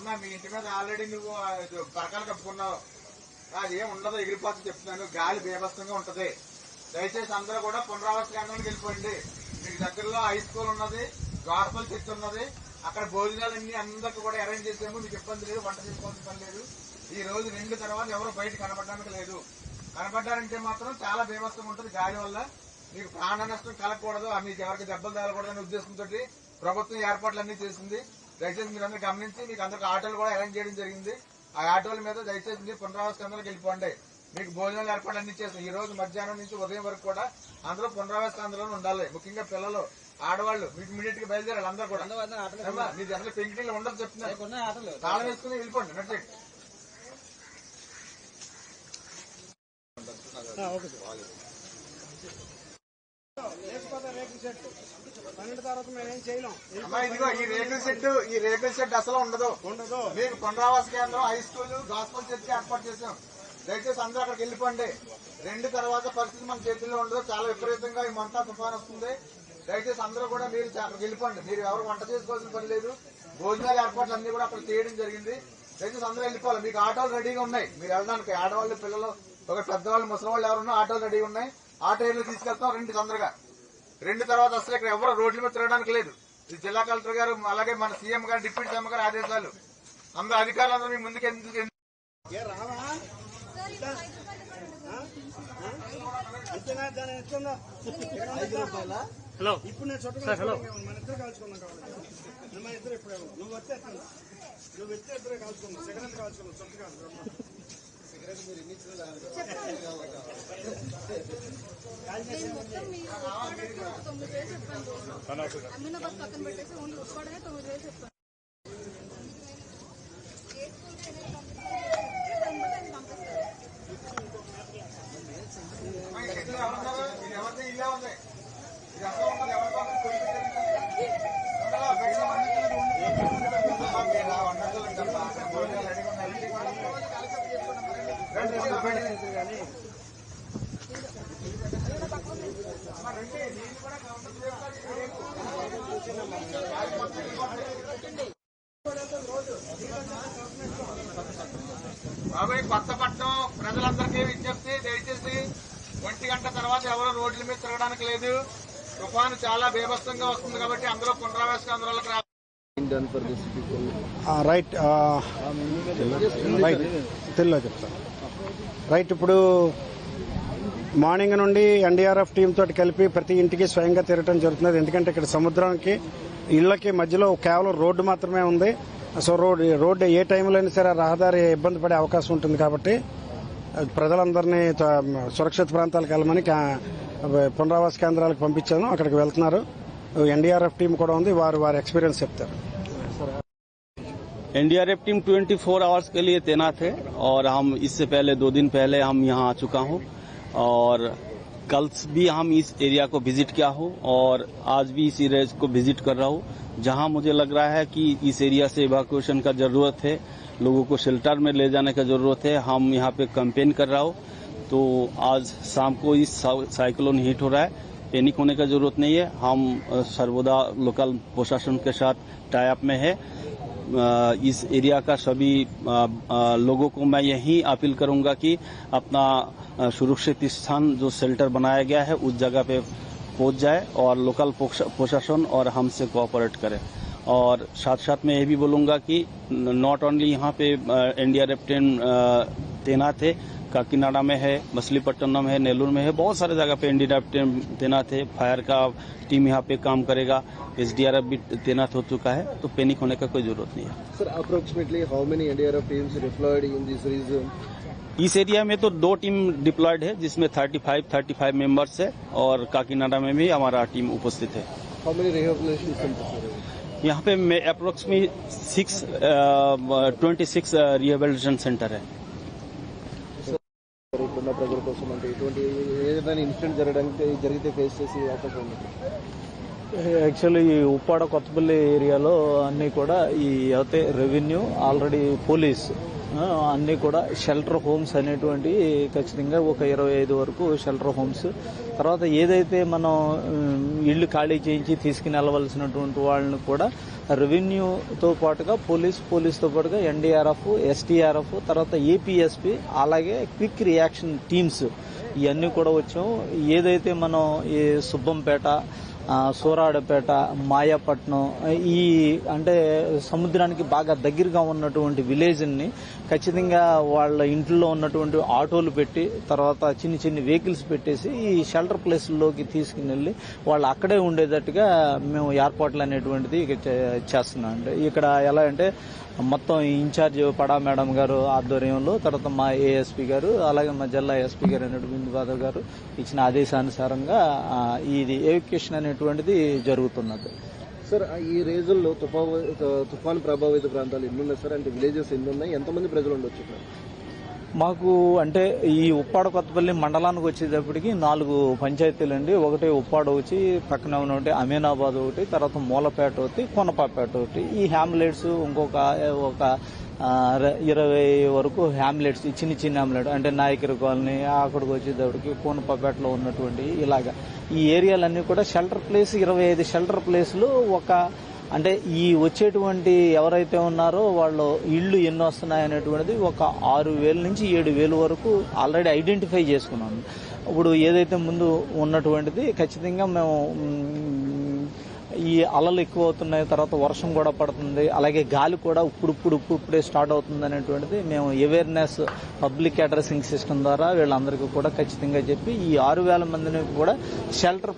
అమ్మా మీ ఇంటి మీద ఆల్రెడీ నువ్వు బరకాలు పరకాలు కప్పుకున్నావు. అది ఏం ఉండదు ఎగిరిపోతుంది చెప్తున్నాను. గాలి బీభత్సంగా ఉంటది. దయచేసి అందరూ కూడా పునరావాస కేంద్రానికి వెళ్ళిపోండి. మీకు దగ్గరలో హై స్కూల్ ఉన్నది గాస్పల్ చర్చ్ ఉన్నది. అక్కడ భోజనాలన్నీ అందరికి కూడా అరేంజ్ చేసాము మీకు ఇబ్బంది లేదు వంట చేసుకోవాల్సిన పని లేదు. ఈ రోజు రెండు తర్వాత ఎవరు బయట కనపడడానికి లేదు. కనపడ్డారంటే మాత్రం చాలా బీభత్సం ఉంటుంది గాలి వల్ల. మీకు ప్రాణ నష్టం కలగకూడదు. మీకు ఎవరికి దెబ్బలు తగలకూడదు అనే ఉద్దేశంతో ప్రభుత్వం ఏర్పాట్లు అన్ని చేసింది. దయచేసి మీరు అందరూ గమనించి మీకు అందరికి ఆటోలు కూడా అరేంజ్ చేయడం జరిగింది. ఆ ఆటోల మీద దయచేసి మీరు పునరావాస కేంద్రాలకు వెళ్ళిపోండి. మీకు భోజనాలు ఏర్పాట్లు అన్ని చేస్తాం. ఈ రోజు మధ్యాహ్నం నుంచి ఉదయం వరకు కూడా అందరూ పునరావాస కేంద్రంలో ఉండాలి. ముఖ్యంగా పిల్లలు ఆడవాళ్ళు మీకు ఇమీడియట్గా బయలుదేరాలి అందరూ కూడా. అమ్మా, మీ అసలు పెంకిళ్ళు ఉండదు చెప్తున్నారు. తాళం వేసుకుని వెళ్ళిపోండి పన్నెండు తర్వాత మేము ఏం చేయలేం అమ్మా ఇదిగో ఈ రేకుల షెడ్ ఈ రేకుల షెడ్ అసలు ఉండదు. ఉండదు. మీకు పునరావాస కేంద్రం హై స్కూల్ గాస్పల్ చర్చి ఏర్పాటు చేసాం దయచేసి అందరూ అక్కడికి వెళ్ళిపోండి. రెండు తర్వాత పరిస్థితి మన చేతుల్లో ఉండదు. చాలా విపరీతంగా ఈ మంట తుఫాన్ వస్తుంది. దయచేసి అందరూ కూడా మీరు అక్కడికి వెళ్ళిపోండి. మీరు ఎవరు వంట చేసుకోవాల్సిన పని లేదు. భోజనాల ఏర్పాట్లు అన్ని కూడా అక్కడ చేయడం జరిగింది. దయచేసి అందరూ వెళ్ళిపోవాలి. మీకు ఆటోలు రెడీగా ఉన్నాయి. మీరు వెళ్ళడానికి ఆడవాళ్ళు పిల్లలు ఒక పెద్దవాళ్ళు ముసలి వాళ్ళు ఎవరున్నా ఆటోలు రెడీగా ఉన్నాయి. ఆటో ఏళ్ళు తీసుకెళ్తాం రెండు తొందరగా. రెండు తర్వాత అసలు ఇక్కడ ఎవరు రోడ్ల మీద తిరగడానికి లేదు. ఇది జిల్లా కలెక్టర్ గారు అలాగే మన సీఎం గారు డిప్యూటీ సీఎం గారు ఆదేశాలు. అందరూ అధికారులు అందరూ మీ ముందుకు ఎందుకు హలో. ఇప్పుడు నేను చుట్టూ మన ఇద్దరు కాల్చుకున్నాం కావాలి. మన ఇద్దరు ఇప్పుడు నువ్వు వచ్చే ఎత్తున్నా. నువ్వు వచ్చే ఇద్దరే కాల్చుకున్నావు సిగరెట్ కాల్చుకున్నావు చుట్టూ కాల్చుకున్నావు నేను మొత్తం తొమ్మిది వేలు చెప్పాను అమీనాబాద్ పక్కన పెట్టేసి ఓన్లీ ఉప్పాడనే తొమ్మిది వేలు చెప్పాను ఏ స్కూల్కి అనేది పంపిస్తారు? వెంబడే పంపిస్తారు. ఎవరున్నారు ఇది ఎవరిది ఇల్లే ఉంది ఇది అసలు ఉంటుంది ఎవరి కోసం కొనుక్కుంటారు? ఉండాలా? బయట వండుతున్నారు, వండుతున్నారు. అమ్మా, మీరు ఆ వంటలు ఉంటారమ్మా. అక్కడ భోజనాలు రెడీగా ఉన్నాయి. రండి, రండి, బయట. అమ్మా, రండి. నీళ్ళు కూడా కౌంటర్ చేస్తారు. బాబాయ్ కొత్తపట్నం ప్రజలందరికీ విజ్ఞప్తి దయచేసి ఒంటి గంట తర్వాత ఎవరు రోడ్ల మీద తిరగడానికి లేదు తుఫాను చాలా బీభత్సంగా వస్తుంది కాబట్టి అందరూ పునరావాస కేంద్రాలకు రా రైట్ రైట్ తెలుగులో చెప్తాను రైట్ ఇప్పుడు మార్నింగ్ నుండి ఎన్డీఆర్ఎఫ్ టీం తోటి కలిపి ప్రతి ఇంటికి స్వయంగా తిరగటం జరుగుతున్నది. ఎందుకంటే ఇక్కడ సముద్రానికి ఇళ్ళకి మధ్యలో కేవలం రోడ్డు మాత్రమే ఉంది. సో రోడ్ రోడ్డు ఏ టైంలో అయినా సరే రహదారి ఇబ్బంది పడే అవకాశం ఉంటుంది కాబట్టి ప్రజలందరినీ త- సురక్షిత ప్రాంతాలకు వెళ్ళమని పునరావాస కేంద్రాలకు పంపించాను. అక్కడికి వెళ్తున్నారు. ఎన్డీఆర్ఎఫ్ టీం కూడా ఉంది. వారు వారి ఎక్స్పీరియన్స్ చెప్తారు. एनडीआरएफ टीम 24 आवर्स के लिए तैनात है और हम इससे पहले, दो दिन पहले हम यहाँ आ चुका हूँ और कल भी हम इस एरिया को विज़िट किया हूँ और आज भी इस एरिया को विज़िट कर रहा हूँ। जहाँ मुझे लग रहा है कि इस एरिया से इवाकुएशन का ज़रूरत है, लोगों को शेल्टर में ले जाने का ज़रूरत है। हम यहाँ पे कैंपेन कर रहा हूँ। तो आज शाम को इस साइक्लोन हिट हो रहा है। पैनिक होने का ज़रूरत नहीं है। हम सर्वदा लोकल प्रशासन के साथ टाई अप में है। इस एरिया का सभी लोगों को मैं यही अपील करूँगा कि अपना सुरक्षित स्थान, जो शेल्टर बनाया गया है, उस जगह पे पहुँच जाए और लोकल प्रशासन और हमसे कोऑपरेट करें। और साथ साथ मैं ये भी बोलूँगा कि नॉट ओनली यहाँ पे एनडीआरएफ टीम तैनात है काकीनाडा में है मछलीपट्टनम है नेल्लूर में है बहुत सारे जगह पे एनडीआरएफ टीम तैनात है फायर का टीम यहाँ पे काम करेगा एसडीआरएफ भी तैनात हो चुका है तो पैनिक होने का कोई ज़रूरत नहीं है। Sir approximately how many NDRF teams deployed in this region? इस एरिया में तो दो टीम डिप्लॉयड है जिसमें 35 35 मेंबर्स है और काकीनाडा में भी हमारा टीम उपस्थित है। Rehabilitation centers यहाँ पे approximate six twenty six rehabilitation centre है। ఇప్పుడున్న ప్రజల కోసం అంటే ఇటువంటి ఏదైనా ఇన్సిడెంట్ జరగడానికి జరిగితే ఫేస్ చేసే అవకాశం ఉంది యాక్చువల్లీ ఈ ఉప్పాడ కొత్తపల్లి ఏరియాలో అన్నీ కూడా ఈ అయితే రెవెన్యూ ఆల్రెడీ పోలీస్ అన్నీ కూడా షెల్టర్ హోమ్స్ అనేటువంటి ఖచ్చితంగా ఒక ఇరవై ఐదు వరకు షెల్టర్ హోమ్స్ తర్వాత ఏదైతే మనం ఉమ్, ఇళ్ళు ఖాళీ చేయించి తీసుకుని వెళ్ళవలసినటువంటి వాళ్ళని కూడా రెవెన్యూతో పాటుగా పోలీస్ పోలీస్తో పాటుగా ఎన్డీఆర్ఎఫ్ ఎస్టీఆర్ఎఫ్ తర్వాత ఏపీఎస్పీ అలాగే క్విక్ రియాక్షన్ టీమ్స్ ఇవన్నీ కూడా వచ్చాం. ఏదైతే మనం ఈ సుబ్బంపేట సూరాడపేట మాయాపట్నం ఈ అంటే సముద్రానికి బాగా దగ్గరగా ఉన్నటువంటి విలేజ్ని ఖచ్చితంగా వాళ్ళ ఇంట్లో ఉన్నటువంటి ఆటోలు పెట్టి తర్వాత చిన్ని చిన్ని వెహికల్స్ పెట్టేసి ఈ షెల్టర్ ప్లేస్లోకి తీసుకుని వెళ్ళి వాళ్ళు అక్కడే ఉండేటట్టుగా మేము ఏర్పాట్లు అనేటువంటిది చేస్తున్నాం అండి. ఇక్కడ ఎలా అంటే మొత్తం ఇన్ఛార్జ్ పడా మేడం గారు ఆధ్వర్యంలో తర్వాత మా ఏఎస్పీ గారు అలాగే మా జిల్లా ఎస్పీ గారు అనేటువంటి బిందు గారు ఇచ్చిన ఆదేశానుసారంగా ఇది ఎవికేషన్ అనేటువంటి అనేటువంటిది జరుగుతున్నది. సార్ ఈ రోజుల్లో తుఫాను తుఫాను ప్రభావిత ప్రాంతాలు ఎన్ని ఉన్నాయి సార్? అంటే విలేజెస్ ఎన్ని ఉన్నాయి ఎంతమంది ప్రజలు ఉండొచ్చు మాకు అంటే ఈ ఉప్పాడ కొత్తపల్లి మండలానికి వచ్చేటప్పటికి నాలుగు పంచాయతీలు అండి. ఒకటి ఉప్పాడ వచ్చి పక్కన ఉన్న ఒకటి అమీనాబాద్ ఒకటి తర్వాత మూలపేట ఒకటి కొనపాపేట ఒకటి. ఈ హ్యామ్లెట్స్ ఇంకొక ఒక ఇరవై వరకు హ్యామ్లెట్స్ చిన్న చిన్న హ్యామ్లెట్ అంటే నాయకర్ కాలనీ అక్కడికి వచ్చేటప్పటికి కోనపాపేటలో ఉన్నటువంటి ఇలాగా. ఈ ఏరియాలన్నీ కూడా షెల్టర్ ప్లేస్ ఇరవై ఐదు షెల్టర్ ప్లేస్లు ఒక అంటే ఈ వచ్చేటువంటి ఎవరైతే ఉన్నారో వాళ్ళు ఇళ్ళు ఎన్ని వస్తున్నాయి అనేటువంటిది ఒక ఆరు వేల నుంచి ఏడు వేలు వరకు ఆల్రెడీ ఐడెంటిఫై చేసుకున్నాం. ఇప్పుడు ఏదైతే ముందు ఉన్నటువంటిది ఖచ్చితంగా మేము ఈ అలలు ఎక్కువ అవుతున్నాయి తర్వాత వర్షం కూడా పడుతుంది అలాగే గాలి కూడా ఇప్పుడు ఇప్పుడే స్టార్ట్ అవుతుంది అనేటువంటిది మేము అవేర్నెస్ పబ్లిక్ అడ్రసింగ్ సిస్టమ్ ద్వారా వీళ్ళందరికీ కూడా ఖచ్చితంగా చెప్పి ఈ ఆరు వేల మందిని కూడా షెల్టర్